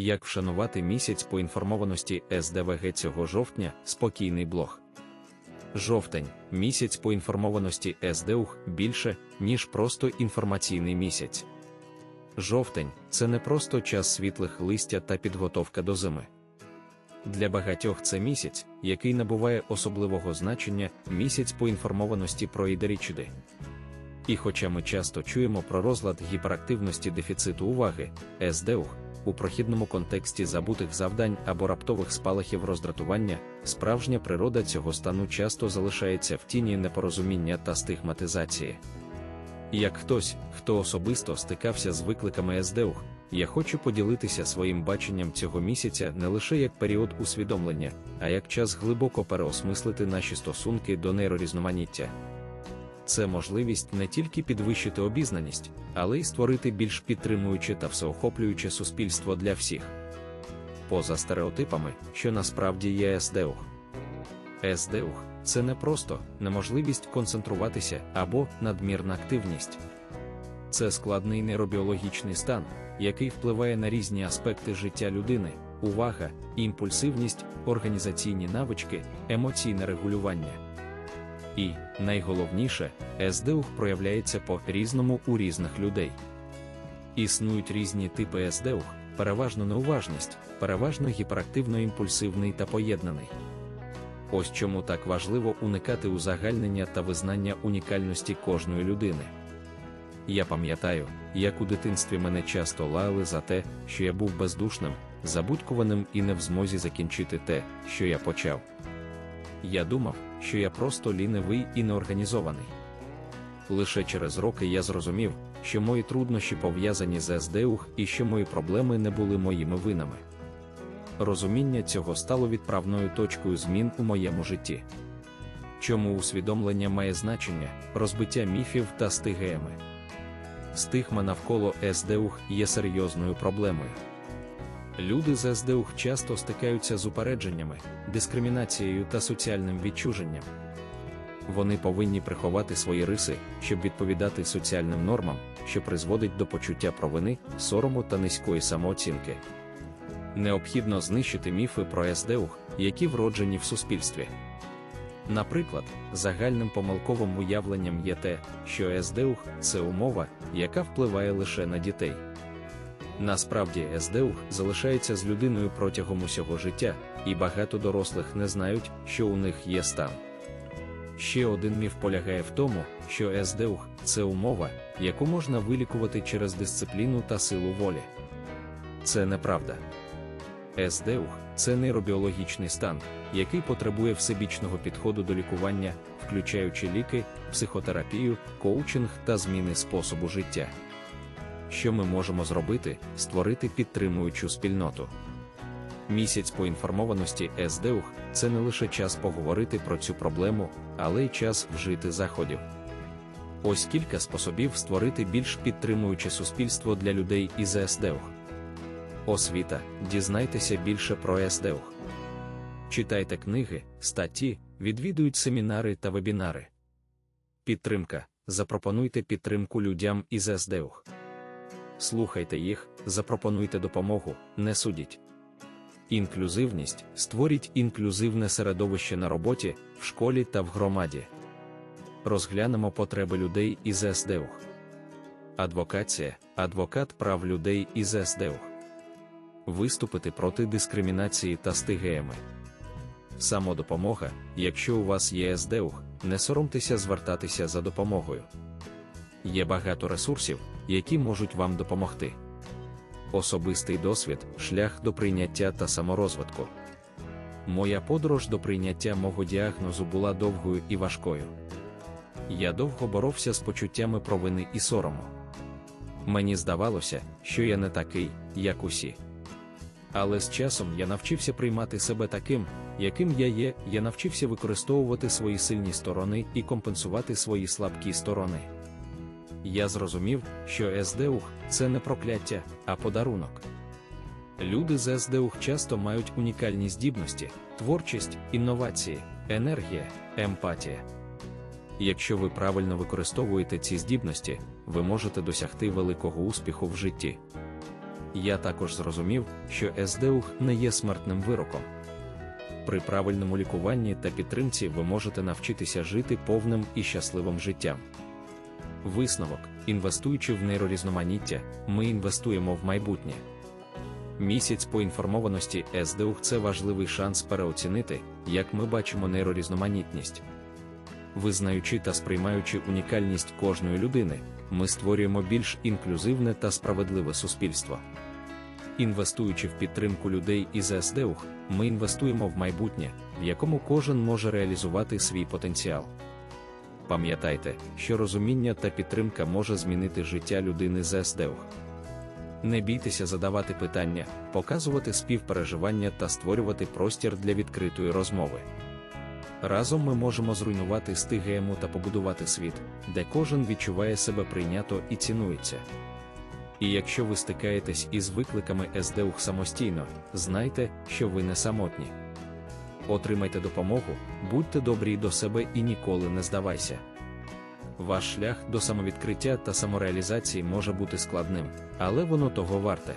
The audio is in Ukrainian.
Як вшанувати місяць поінформованості СДВГ цього жовтня, спокійний блог. Жовтень місяць поінформованості СДУХ більше, ніж просто інформаційний місяць. Жовтень це не просто час світлих листя та підготовка до зими. Для багатьох це місяць, який набуває особливого значення місяць поінформованості про ідерічди. І хоча ми часто чуємо про розлад гіперактивності дефіциту уваги, СДУХ, у прохідному контексті забутих завдань або раптових спалахів роздратування, справжня природа цього стану часто залишається в тіні непорозуміння та стигматизації. Як хтось, хто особисто стикався з викликами СДУХ, я хочу поділитися своїм баченням цього місяця не лише як період усвідомлення, а як час глибоко переосмислити наші стосунки до нейрорізноманіття. Це можливість не тільки підвищити обізнаність, але й створити більш підтримуюче та всеохоплююче суспільство для всіх. Поза стереотипами, що насправді є СДУХ. СДУХ це не просто неможливість концентруватися або надмірна активність. Це складний нейробіологічний стан, який впливає на різні аспекти життя людини, увага, імпульсивність, організаційні навички, емоційне регулювання. І, найголовніше, СДУХ проявляється по різному у різних людей. Існують різні типи СДУХ, переважно неуважність, переважно гіперактивно-імпульсивний та поєднаний. Ось чому так важливо уникати узагальнення та визнання унікальності кожної людини. Я пам'ятаю, як у дитинстві мене часто лаяли за те, що я був бездушним, забудькуваним і не в змозі закінчити те, що я почав. Я думав, що я просто лінивий і неорганізований. Лише через роки я зрозумів, що мої труднощі пов'язані з СДУХ і що мої проблеми не були моїми винами. Розуміння цього стало відправною точкою змін у моєму житті. Чому усвідомлення має значення, розбиття міфів та стигеми. Стигма навколо СДУХ є серйозною проблемою. Люди з СДУХ часто стикаються з упередженнями, дискримінацією та соціальним відчуженням. Вони повинні приховати свої риси, щоб відповідати соціальним нормам, що призводить до почуття провини, сорому та низької самооцінки. Необхідно знищити міфи про СДУХ, які вроджені в суспільстві. Наприклад, загальним помилковим уявленням є те, що СДУХ це умова, яка впливає лише на дітей. Насправді, СДУХ залишається з людиною протягом усього життя, і багато дорослих не знають, що у них є стан. Ще один міф полягає в тому, що СДУХ це умова, яку можна вилікувати через дисципліну та силу волі. Це неправда. СДУХ це нейробіологічний стан, який потребує всебічного підходу до лікування, включаючи ліки, психотерапію, коучинг та зміни способу життя. Що ми можемо зробити, створити підтримуючу спільноту. Місяць поінформованості СДУХ це не лише час поговорити про цю проблему, але й час вжити заходів. Ось кілька способів створити більш підтримуюче суспільство для людей із СДУХ. Освіта, дізнайтеся більше про СДУХ. Читайте книги, статті, відвідують семінари та вебінари. Підтримка. Запропонуйте підтримку людям із СДУХ. Слухайте їх, запропонуйте допомогу, не судіть. Інклюзивність створіть інклюзивне середовище на роботі, в школі та в громаді. Розглянемо потреби людей із СДУХ. Адвокація, адвокат прав людей із СДУХ. Виступити проти дискримінації та стигеми. Самодопомога, якщо у вас є СДУХ, не соромтеся звертатися за допомогою. Є багато ресурсів, які можуть вам допомогти. Особистий досвід, шлях до прийняття та саморозвитку. Моя подорож до прийняття мого діагнозу була довгою і важкою. Я довго боровся з почуттями провини і сорому. Мені здавалося, що я не такий, як усі. Але з часом я навчився приймати себе таким, яким я є, я навчився використовувати свої сильні сторони і компенсувати свої слабкі сторони. Я зрозумів, що СДУХ це не прокляття, а подарунок. Люди з СДУХ часто мають унікальні здібності, творчість, інновації, енергія, емпатія. Якщо ви правильно використовуєте ці здібності, ви можете досягти великого успіху в житті. я також зрозумів, що СДУХ не є смертним вироком. При правильному лікуванні та підтримці ви можете навчитися жити повним і щасливим життям. Висновок, інвестуючи в нейрорізноманіття, ми інвестуємо в майбутнє. Місяць поінформованості СДУХ це важливий шанс переоцінити, як ми бачимо нейрорізноманітність. Визнаючи та сприймаючи унікальність кожної людини, ми створюємо більш інклюзивне та справедливе суспільство. Інвестуючи в підтримку людей із СДУХ, ми інвестуємо в майбутнє, в якому кожен може реалізувати свій потенціал. Пам'ятайте, що розуміння та підтримка може змінити життя людини з СДУХ. Не бійтеся задавати питання, показувати співпереживання та створювати простір для відкритої розмови. Разом ми можемо зруйнувати стигему та побудувати світ, де кожен відчуває себе прийнято і цінується. І якщо ви стикаєтесь із викликами СДУХ самостійно, знайте, що ви не самотні. Отримайте допомогу, будьте добрі до себе і ніколи не здавайся. Ваш шлях до самовідкриття та самореалізації може бути складним, але воно того варте.